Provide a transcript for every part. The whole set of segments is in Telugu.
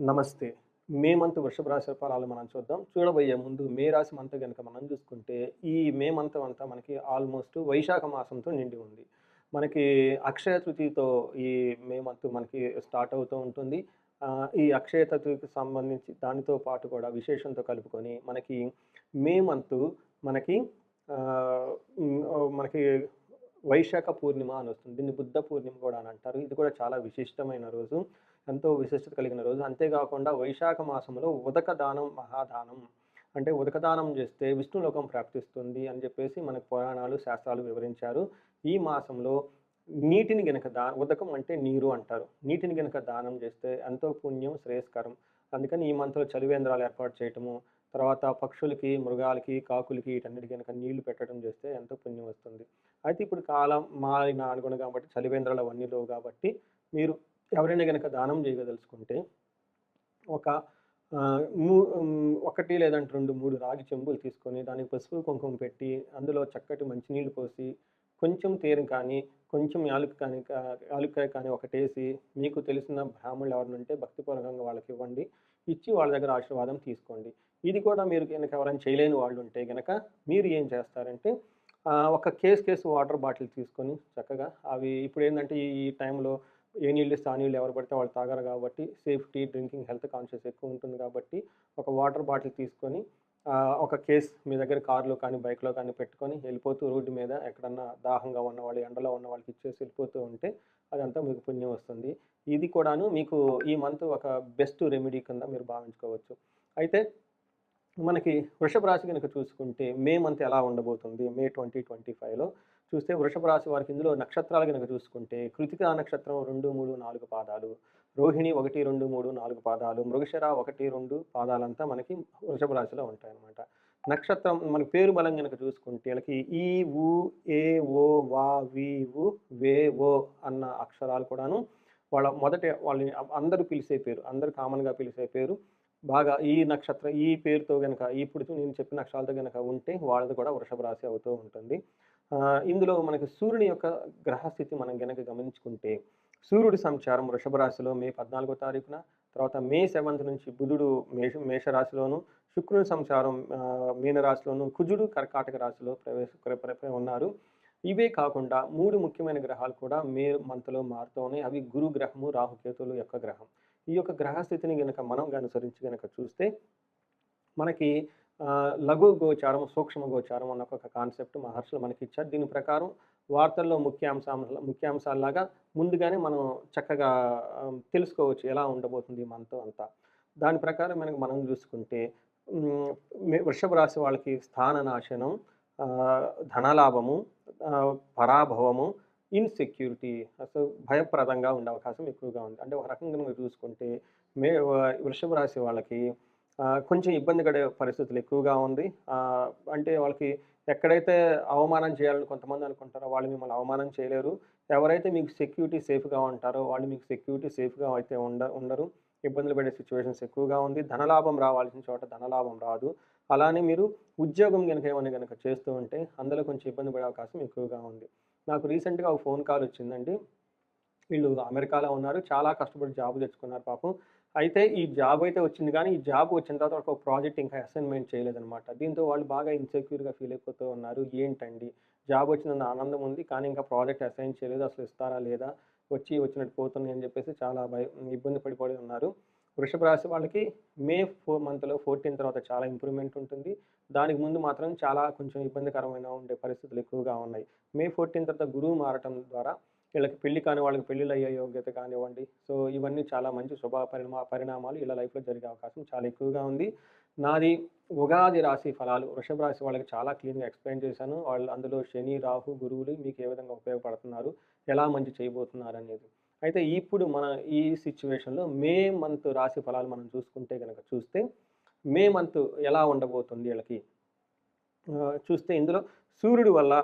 నమస్తే. మే మంత్ వృషభ రాశి ఫలాలు మనం చూద్దాం. చూడబోయే ముందు మే రాశి మంత్ కనుక మనం చూసుకుంటే ఈ మే మంత్ అంతా మనకి ఆల్మోస్ట్ వైశాఖ మాసంతో నిండి ఉంది. మనకి అక్షయ తృతీయతో ఈ మే మంత్ మనకి స్టార్ట్ అవుతూ ఉంటుంది. ఈ అక్షయ తృతీయకి సంబంధించి దానితో పాటు కూడా విశేషంతో కలుపుకొని మనకి మే మంత్ మనకి మనకి వైశాఖ పూర్ణిమ అని వస్తుంది. దీన్ని బుద్ధ పూర్ణిమ కూడా అని అంటారు. ఇది కూడా చాలా విశిష్టమైన రోజు. ఎంతో విశిష్టత కలిగిన రోజు. అంతేకాకుండా వైశాఖ మాసంలో ఉదక దానం మహాదానం అంటే ఉదక దానం చేస్తే విష్ణులోకం ప్రాప్తిస్తుంది అని చెప్పేసి మనకు పురాణాలు శాస్త్రాలు వివరించారు. ఈ మాసంలో నీటిని గనక దా ఉదకం అంటే నీరు అంటారు. నీటిని గనక దానం చేస్తే ఎంతో పుణ్యం శ్రేయస్కరం. అందుకని ఈ మంత్లో చలివేంద్రాలు ఏర్పాటు చేయటము తర్వాత పక్షులకి మృగాలకి కాకులకి వీటన్నిటికీ కనుక నీళ్ళు పెట్టడం చేస్తే ఎంతో పుణ్యం వస్తుంది. అయితే ఇప్పుడు కాలం మారిన అనుగుణ కాబట్టి చలివేంద్రాలు అవన్నీ లేవు కాబట్టి మీరు ఎవరైనా కనుక దానం చేయగదలుచుకుంటే ఒక మూ ఒకటి లేదంటే రెండు మూడు రాగి చెంబులు తీసుకొని దానికి పసుపు కుంకుమ పెట్టి అందులో చక్కటి మంచినీళ్ళు పోసి కొంచెం తేనె కానీ కొంచెం యాలుక కానీ కా- కానీ ఒకటేసి మీకు తెలిసిన బ్రాహ్మణులు ఎవరినంటే భక్తిపూర్వకంగా వాళ్ళకి ఇవ్వండి. ఇచ్చి వాళ్ళ దగ్గర ఆశీర్వాదం తీసుకోండి. ఇది కూడా మీరు కనుక ఎవరైనా చేయలేని వాళ్ళు ఉంటే కనుక మీరు ఏం చేస్తారంటే ఒక కేస్ కేసు వాటర్ బాటిల్ తీసుకొని చక్కగా అవి ఇప్పుడు ఏంటంటే ఈ టైంలో ఏ నీళ్ళు ఇస్తే ఆ నీళ్ళు ఎవరు పడితే వాళ్ళు తాగరు కాబట్టి సేఫ్టీ డ్రింకింగ్ హెల్త్ కాన్షియస్ ఎక్కువ ఉంటుంది కాబట్టి ఒక వాటర్ బాటిల్ తీసుకొని ఒక కేస్ మీ దగ్గర కార్లో కానీ బైక్లో కానీ పెట్టుకొని వెళ్ళిపోతూ రోడ్డు మీద ఎక్కడన్నా దాహంగా ఉన్న వాళ్ళు ఎండలో ఉన్న వాళ్ళకి ఇచ్చేసి వెళ్ళిపోతూ ఉంటే అదంతా మీకు పుణ్యం వస్తుంది. ఇది కూడాను మీకు ఈ మంత్ ఒక బెస్ట్ రెమెడీ కింద మీరు భావించుకోవచ్చు. అయితే మనకి వృషభ రాశి కనుక చూసుకుంటే మే మంత్ ఎలా ఉండబోతుంది? మే ట్వంటీ ట్వంటీ ఫైవ్లో చూస్తే వృషభ రాశి వారికి ఇందులో నక్షత్రాలు కనుక చూసుకుంటే కృతికా నక్షత్రం రెండు మూడు నాలుగు పాదాలు రోహిణి ఒకటి రెండు మూడు నాలుగు పాదాలు మృగశిర ఒకటి రెండు పాదాలంతా మనకి వృషభ రాశిలో ఉంటాయన్నమాట. నక్షత్రం మన పేరు బలం కనుక చూసుకుంటే వీళ్ళకి ఈ ఉ ఏ ఓ వా వి ఉ వే ఓ అన్న అక్షరాలు కూడాను వాళ్ళ మొదట వాళ్ళని అందరూ పిలిచే పేరు అందరూ కామన్గా పిలిచే పేరు బాగా ఈ నక్షత్రం ఈ పేరుతో కనుక ఇప్పుడు నేను చెప్పిన నక్షత్రాలతో కనుక ఉంటే వాళ్ళది కూడా వృషభ రాశి అవుతూ ఉంటుంది. ఇందులో మనకి సూర్యుని యొక్క గ్రహస్థితి మనం కనుక గమనించుకుంటే సూర్యుడి సంచారం వృషభ రాశిలో మే పద్నాలుగో తారీఖున తర్వాత మే సెవెంత్ నుంచి బుధుడు మేష మేషరాశిలోను శుక్రుని సంచారం మీనరాశిలోను కుజుడు కర్కాటక రాశిలో ప్రవేశ ఉన్నారు. ఇవే కాకుండా మూడు ముఖ్యమైన గ్రహాలు కూడా మే మంత్లో మారుతూ ఉన్నాయి. అవి గురు గ్రహము రాహుకేతువులు యొక్క గ్రహం. ఈ యొక్క గ్రహస్థితిని గనక మనం అనుసరించి గనక చూస్తే మనకి లఘు గోచారం సూక్ష్మ గోచారం అన్న ఒక కాన్సెప్ట్ మహర్షులు మనకి ఇచ్చారు. దీని ప్రకారం వార్తల్లో ముఖ్యాంశాల ముఖ్యాంశాల్లాగా ముందుగానే మనం చక్కగా తెలుసుకోవచ్చు ఎలా ఉండబోతుంది మనతో అంతా. దాని ప్రకారం మనకు మనం చూసుకుంటే వృషభ రాశి వాళ్ళకి స్థాన నాశనం ధనలాభము పరాభవము ఇన్సెక్యూరిటీ అసలు భయప్రదంగా ఉండే అవకాశం ఎక్కువగా ఉంది. అంటే ఒక రకంగా మీరు చూసుకుంటే మే వృషభ రాశి వాళ్ళకి కొంచెం ఇబ్బంది పడే పరిస్థితులు ఎక్కువగా ఉంది. అంటే వాళ్ళకి ఎక్కడైతే అవమానం చేయాలని కొంతమంది అనుకుంటారో వాళ్ళు మిమ్మల్ని అవమానం చేయలేరు. ఎవరైతే మీకు సెక్యూరిటీ సేఫ్గా ఉంటారో వాళ్ళు మీకు సెక్యూరిటీ సేఫ్గా అయితే ఉండ ఉండరు. ఇబ్బందులు పడే సిచ్యువేషన్స్ ఎక్కువగా ఉంది. ధనలాభం రావాల్సిన చోట ధనలాభం రాదు. అలానే మీరు ఉద్యోగం కనుక ఏమైనా కనుక చేస్తూ ఉంటే అందులో కొంచెం ఇబ్బంది పడే అవకాశం ఎక్కువగా ఉంది. నాకు రీసెంట్గా ఒక ఫోన్ కాల్ వచ్చిందండి. వీళ్ళు అమెరికాలో ఉన్నారు. చాలా కష్టపడి జాబ్ తెచ్చుకున్నారు పాపం. అయితే ఈ జాబ్ అయితే వచ్చింది కానీ ఈ జాబ్ వచ్చిన తర్వాత ఒక ప్రాజెక్ట్ ఇంకా అసైన్మెంట్ చేయలేదన్నమాట. దీంతో వాళ్ళు బాగా ఇన్సెక్యూర్గా ఫీల్ అయిపోతూ ఉన్నారు. ఏంటండి? జాబ్ వచ్చినంత ఆనందం ఉంది కానీ ఇంకా ప్రాజెక్ట్ అసైన్ చేయలేదు. అసలు ఇస్తారా లేదా? వచ్చి వచ్చినట్టు పోతుంది అని చెప్పేసి చాలా భయం ఇబ్బంది పడిపోయి ఉన్నారు. వృషభ రాశి వాళ్ళకి మే ఫోర్ మంత్లో ఫోర్టీన్ తర్వాత చాలా ఇంప్రూవ్మెంట్ ఉంటుంది. దానికి ముందు మాత్రం చాలా కొంచెం ఇబ్బందికరమైన ఉండే పరిస్థితులు ఎక్కువగా ఉన్నాయి. మే ఫోర్టీన్ తర్వాత గురువు మారటం ద్వారా వీళ్ళకి పెళ్ళి కాని వాళ్ళకి పెళ్ళిళ్ళు అయ్యే యోగ్యత కానివ్వండి. సో ఇవన్నీ చాలా మంచి శుభ పరిణామ పరిణామాలు ఇలా లైఫ్లో జరిగే అవకాశం చాలా ఎక్కువగా ఉంది. నాది ఉగాది రాశి ఫలాలు వృషభ రాశి వాళ్ళకి చాలా క్లీన్గా ఎక్స్ప్లెయిన్ చేశాను. వాళ్ళు అందులో శని రాహు గురువులు మీకు ఏ విధంగా ఉపయోగపడుతున్నారు ఎలా మంచి చేయబోతున్నారు అనేది. అయితే ఇప్పుడు మన ఈ సిచ్యువేషన్లో మే మంత్ రాశి ఫలాలు మనం చూసుకుంటే కనుక చూస్తే మే మంత్ ఎలా ఉండబోతుంది వీళ్ళకి? చూస్తే ఇందులో సూర్యుడి వల్ల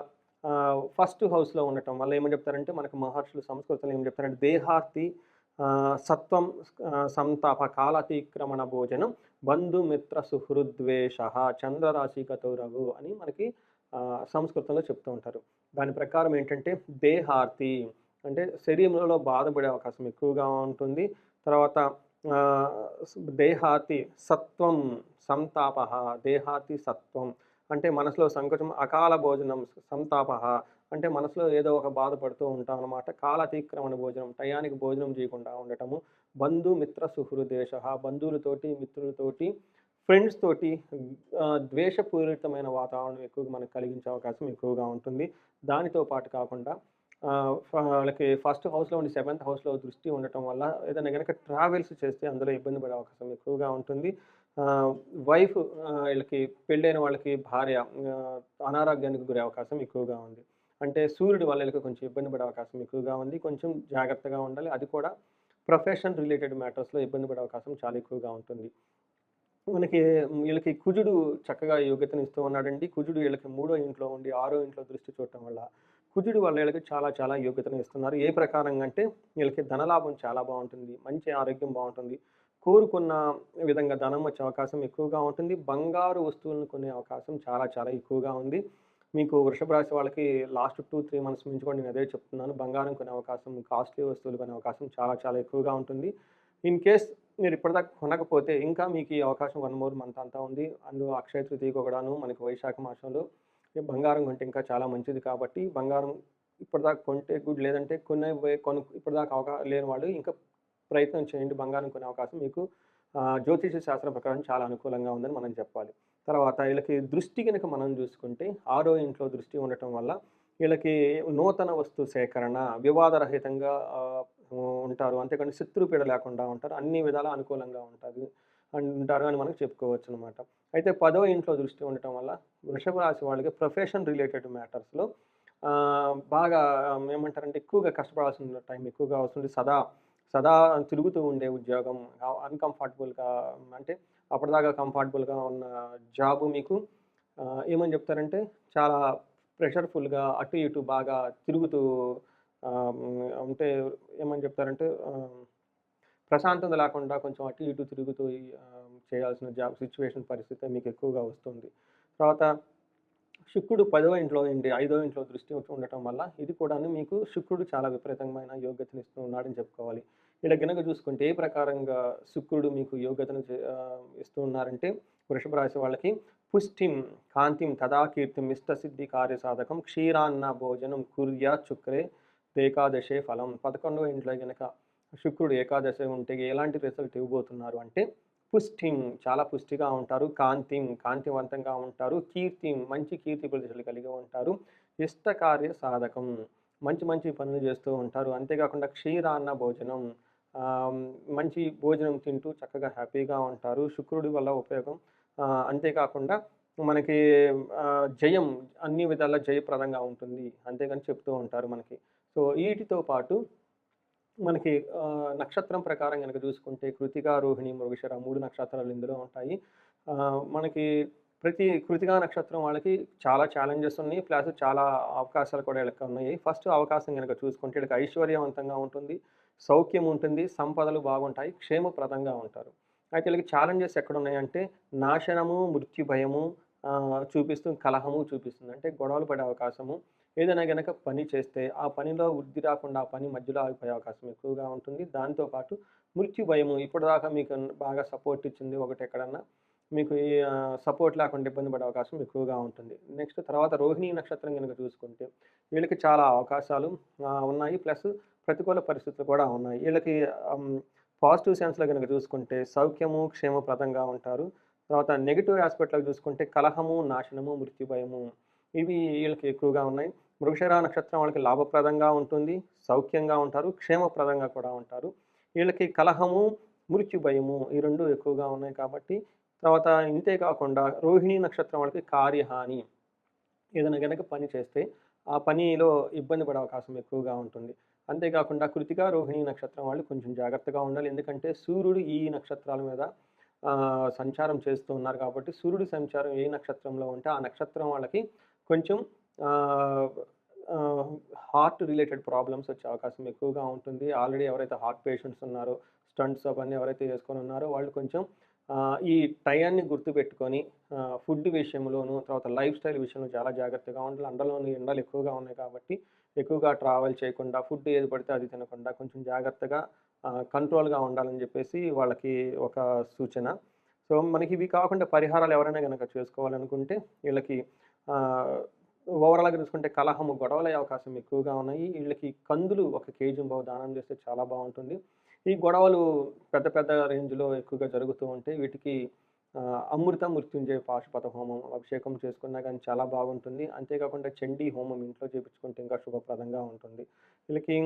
ఫస్ట్ హౌస్లో ఉండటం వల్ల ఏమని చెప్తారంటే మనకు మహర్షులు సంస్కృతంలో ఏం చెప్తారంటే దేహార్తి సత్వం సంతాప కాలతిక్రమణ భోజనం బంధుమిత్ర సుహృద్వేష చంద్రరాశి రఘు అని మనకి సంస్కృతంలో చెప్తూ ఉంటారు. దాని ప్రకారం ఏంటంటే దేహార్తి అంటే శరీరంలో బాధపడే అవకాశం ఎక్కువగా ఉంటుంది. తర్వాత దేహాతి సత్వం సంతాప దేహాతి సత్వం. అంటే మనసులో సంకోచం అకాల భోజనం సంతాప. అంటే మనసులో ఏదో ఒక బాధపడుతూ ఉంటాం అనమాట కాలతీక్రమణ భోజనం టయానికి భోజనం చేయకుండా ఉండటము బంధు మిత్ర సుహృదేశ బంధువులతోటి మిత్రులతోటి ఫ్రెండ్స్ తోటి ద్వేషపూరితమైన వాతావరణం ఎక్కువగా మనకు కలిగించే అవకాశం ఎక్కువగా ఉంటుంది. దానితో పాటు కాకుండా వాళ్ళకి ఫస్ట్ హౌస్లో ఉండి సెవెంత్ హౌస్లో దృష్టి ఉండటం వల్ల ఏదైనా కనుక ట్రావెల్స్ చేస్తే అందులో ఇబ్బంది పడే అవకాశం ఎక్కువగా ఉంటుంది. వైఫ్ వీళ్ళకి పెళ్ళైన వాళ్ళకి భార్య అనారోగ్యానికి గురే అవకాశం ఎక్కువగా ఉంది. అంటే సూర్యుడు వల్ల వీళ్ళకి కొంచెం ఇబ్బంది పడే అవకాశం ఎక్కువగా ఉంది. కొంచెం జాగ్రత్తగా ఉండాలి. అది కూడా ప్రొఫెషన్ రిలేటెడ్ మ్యాటర్స్లో ఇబ్బంది పడే అవకాశం చాలా ఎక్కువగా ఉంటుంది. మనకి వీళ్ళకి కుజుడు చక్కగా యోగ్యతను ఇస్తూ ఉన్నాడండి. కుజుడు వీళ్ళకి మూడో ఇంట్లో ఉండి ఆరో ఇంట్లో దృష్టి చూడటం వల్ల కుజుడు వల్ల వీళ్ళకి చాలా చాలా యోగ్యతను ఇస్తున్నారు. ఏ ప్రకారంగా అంటే వీళ్ళకి ధనలాభం చాలా బాగుంటుంది. మంచి ఆరోగ్యం బాగుంటుంది. కోరుకున్న విధంగా ధనం వచ్చే అవకాశం ఎక్కువగా ఉంటుంది. బంగారు వస్తువులను కొనే అవకాశం చాలా చాలా ఎక్కువగా ఉంది. మీకు వృషభ రాశి వాళ్ళకి లాస్ట్ టూ త్రీ మంత్స్ నుంచి కూడా నేను అదే చెప్తున్నాను. బంగారం కొనే అవకాశం కాస్ట్లీ వస్తువులు కొనే అవకాశం చాలా చాలా ఎక్కువగా ఉంటుంది. ఇన్ కేస్ మీరు ఇప్పటిదాకా కొనకపోతే ఇంకా మీకు ఈ అవకాశం వన్ మోర్ మంత్ అంతా ఉంది. అందులో అక్షయ తృతీయ కూడాను మనకి వైశాఖ మాసంలో బంగారం కొంటే ఇంకా చాలా మంచిది కాబట్టి బంగారం ఇప్పటిదాకా కొంటే గుడ్ లేదంటే కొనే కొను ఇప్పటిదాకా అవకాశం లేని వాళ్ళు ఇంకా ప్రయత్నం చేయండి. బంగారం కొనే అవకాశం మీకు జ్యోతిష శాస్త్రం ప్రకారం చాలా అనుకూలంగా ఉందని మనం చెప్పాలి. తర్వాత వీళ్ళకి దృష్టి కనుక మనం చూసుకుంటే ఆరో ఇంట్లో దృష్టి ఉండటం వల్ల వీళ్ళకి నూతన వస్తు సేకరణ వివాదరహితంగా ఉంటారు. అంతేకాని శత్రుపీడ లేకుండా ఉంటారు. అన్ని విధాల అనుకూలంగా ఉంటుంది. ఉంటారు అని మనకు చెప్పుకోవచ్చు అనమాట అయితే పదో ఇంట్లో దృష్టి ఉండటం వల్ల వృషభ రాశి వాళ్ళకి ప్రొఫెషన్ రిలేటెడ్ మ్యాటర్స్లో బాగా ఏమంటారంటే ఎక్కువగా కష్టపడాల్సిన టైం ఎక్కువగా వస్తుంది. సదా సదా తిరుగుతూ ఉండే ఉద్యోగం అన్కంఫర్టబుల్గా అంటే అప్పటిదాకా కంఫర్టబుల్గా ఉన్న జాబ్ మీకు ఏమని చెప్తారంటే చాలా ప్రెషర్ఫుల్గా అటు ఇటు బాగా తిరుగుతూ అంటే ఏమని చెప్తారంటే ప్రశాంతత లేకుండా కొంచెం అటు ఇటు తిరుగుతూ చేయాల్సిన జాబ్ సిచ్యువేషన్ పరిస్థితి మీకు ఎక్కువగా వస్తుంది. తర్వాత శుక్రుడు పదవ ఇంట్లో ఉండి ఐదవ ఇంట్లో దృష్టి ఉండటం వల్ల ఇది కూడా మీకు శుక్రుడు చాలా విపరీతమైన యోగ్యతను ఇస్తూ ఉన్నాడని చెప్పుకోవాలి. ఇక్కడ గనక చూసుకుంటే ఏ ప్రకారంగా శుక్రుడు మీకు యోగ్యతను చే- ఇస్తూ ఉన్నారంటే వృషభ రాశి వాళ్ళకి పుష్టిం కాంతిం తదాకీర్తిం ఇష్టసిద్ధి కార్య సాధకం క్షీరాన్న భోజనం కుర్య చుక్రే ఏకాదశే ఫలం. పదకొండవ ఇంట్లో గనక శుక్రుడు ఏకాదశి ఉంటే ఎలాంటి రిజల్ట్ ఇవ్వబోతున్నారు అంటే పుష్టిం చాలా పుష్టిగా ఉంటారు. కాంతిం కాంతివంతంగా ఉంటారు. కీర్తిం మంచి కీర్తి ప్రతిష్టలు కలిగి ఉంటారు. ఇష్టకార్య సాధకం మంచి మంచి పనులు చేస్తూ ఉంటారు. అంతేకాకుండా క్షీరాన్న భోజనం మంచి భోజనం తింటూ చక్కగా హ్యాపీగా ఉంటారు. శుక్రుడి వల్ల ఉపయోగం అంతేకాకుండా మనకి జయం అన్ని విధాల జయప్రదంగా ఉంటుంది. అంతేగాని చెప్తూ ఉంటారు మనకి. సో వీటితో పాటు మనకి నక్షత్రం ప్రకారం కనుక చూసుకుంటే కృతికా రోహిణి మృగశిర మూడు నక్షత్రాలు ఇందులో ఉంటాయి. మనకి ప్రతి కృతికా నక్షత్రం వాళ్ళకి చాలా ఛాలెంజెస్ ఉన్నాయి. ప్లస్ చాలా అవకాశాలు కూడా వీళ్ళకి ఉన్నాయి. ఫస్ట్ అవకాశం కనుక చూసుకుంటే వీళ్ళకి ఐశ్వర్యవంతంగా ఉంటుంది. సౌఖ్యం ఉంటుంది. సంపదలు బాగుంటాయి. క్షేమప్రదంగా ఉంటారు. అయితే వీళ్ళకి ఛాలెంజెస్ ఎక్కడ ఉన్నాయంటే నాశనము మృత్యు భయము చూపిస్తూ కలహము చూపిస్తుంది. అంటే గొడవలు పడే అవకాశము ఏదైనా గనక పని చేస్తే ఆ పనిలో వృద్ధి రాకుండా ఆ పని మధ్యలో ఆగిపోయే అవకాశం ఎక్కువగా ఉంటుంది. దాంతోపాటు మృత్యు భయము ఇప్పటిదాకా మీకు బాగా సపోర్ట్ ఇచ్చింది ఒకటి ఎక్కడన్నా మీకు ఈ సపోర్ట్ లేకుండా ఇబ్బంది పడే అవకాశం ఎక్కువగా ఉంటుంది. నెక్స్ట్ తర్వాత రోహిణి నక్షత్రం కనుక చూసుకుంటే వీళ్ళకి చాలా అవకాశాలు ఉన్నాయి. ప్లస్ ప్రతికూల పరిస్థితులు కూడా ఉన్నాయి. వీళ్ళకి పాజిటివ్ సెన్స్లో కనుక చూసుకుంటే సౌఖ్యము క్షేమప్రదంగా ఉంటారు. తర్వాత నెగిటివ్ ఆస్పెక్ట్లో చూసుకుంటే కలహము నాశనము మృత్యు భయము ఇవి వీళ్ళకి ఎక్కువగా ఉన్నాయి. మృగశిర నక్షత్రం వాళ్ళకి లాభప్రదంగా ఉంటుంది సౌఖ్యంగా ఉంటారు క్షేమప్రదంగా కూడా ఉంటారు. వీళ్ళకి కలహము మృత్యు భయము ఈ రెండు ఎక్కువగా ఉన్నాయి కాబట్టి తర్వాత ఇంతే కాకుండా రోహిణి నక్షత్రం వాళ్ళకి కార్యహాని. ఏదైనా కనుక పని చేస్తే ఆ పనిలో ఇబ్బంది పడే అవకాశం ఎక్కువగా ఉంటుంది. అంతేకాకుండా కృతిక రోహిణి నక్షత్రం వాళ్ళు కొంచెం జాగ్రత్తగా ఉండాలి. ఎందుకంటే సూర్యుడు ఈ నక్షత్రాల మీద సంచారం చేస్తూ ఉన్నారు కాబట్టి సూర్యుడి సంచారం ఏ నక్షత్రంలో ఉంటే ఆ నక్షత్రం వాళ్ళకి కొంచెం హార్ట్ రిలేటెడ్ ప్రాబ్లమ్స్ వచ్చే అవకాశం ఎక్కువగా ఉంటుంది. ఆల్రెడీ ఎవరైతే హార్ట్ పేషెంట్స్ ఉన్నారో స్టంట్స్ అవన్నీ ఎవరైతే చేసుకొని ఉన్నారో వాళ్ళు కొంచెం ఈ టయాన్ని గుర్తుపెట్టుకొని ఫుడ్ విషయంలోను తర్వాత లైఫ్ స్టైల్ విషయంలో చాలా జాగ్రత్తగా ఉండాలి. అండలోని ఎండలు ఎక్కువగా ఉన్నాయి కాబట్టి ఎక్కువగా ట్రావెల్ చేయకుండా ఫుడ్ ఏది పడితే అది తినకుండా కొంచెం జాగ్రత్తగా కంట్రోల్గా ఉండాలని చెప్పేసి వాళ్ళకి ఒక సూచన. సో మనకి ఇవి కాకుండా పరిహారాలు ఎవరైనా కనుక చేసుకోవాలనుకుంటే వీళ్ళకి ఓవరాల్గా చూసుకుంటే కలహము గొడవలయ్యే అవకాశం ఎక్కువగా ఉన్నాయి. వీళ్ళకి కందులు ఒక కేజీ బావు దానం చేస్తే చాలా బాగుంటుంది. ఈ గొడవలు పెద్ద పెద్ద రేంజ్లో ఎక్కువగా జరుగుతూ ఉంటే వీటికి అమృత మృత్యుంజయ పాశుపత హోమం అభిషేకం చేసుకున్నా కానీ చాలా బాగుంటుంది. అంతేకాకుండా చండీ హోమం ఇంట్లో చేపించుకుంటే ఇంకా శుభప్రదంగా ఉంటుంది. వీళ్ళకి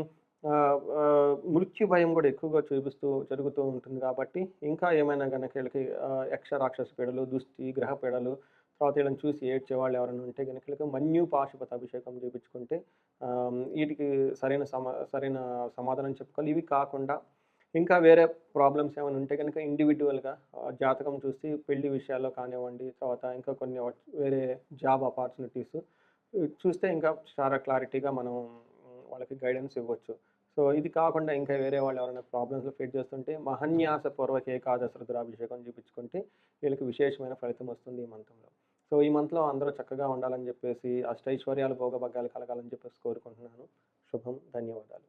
మృత్యు భయం కూడా ఎక్కువగా చూపిస్తూ జరుగుతూ ఉంటుంది కాబట్టి ఇంకా ఏమైనా కనుక వీళ్ళకి యక్ష రాక్షస పీడలు దుస్తి గ్రహ పీడలు తర్వాత వీళ్ళని చూసి ఏడ్చే వాళ్ళు ఎవరైనా ఉంటే కనుక వీళ్ళకి మన్యు పాశుపత అభిషేకం చేయించుకుంటే వీటికి సరైన సమా సరైన సమాధానం చెప్పుకోవాలి. ఇవి కాకుండా ఇంకా వేరే ప్రాబ్లమ్స్ ఏమైనా ఉంటే కనుక ఇండివిజువల్గా జాతకం చూసి పెళ్ళి విషయాల్లో కానివ్వండి తర్వాత ఇంకా కొన్ని వేరే జాబ్ ఆపర్చునిటీస్ చూస్తే ఇంకా చాలా క్లారిటీగా మనం వాళ్ళకి గైడెన్స్ ఇవ్వచ్చు. సో ఇది కాకుండా ఇంకా వేరే వాళ్ళు ఎవరైనా ప్రాబ్లమ్స్ ఫేస్ చేస్తుంటే మహన్యాస పూర్వక ఏకాదశ రుద్రాభిషేకం చూపించుకుంటే వీళ్ళకి విశేషమైన ఫలితం వస్తుంది ఈ మంత్రంలో. సో ఈ మంత్లో అందరూ చక్కగా ఉండాలని చెప్పేసి అష్టైశ్వర్యాలు భోగభాగ్యాలు కలగాలని చెప్పేసి కోరుకుంటున్నాను. శుభం ధన్యవాదాలు.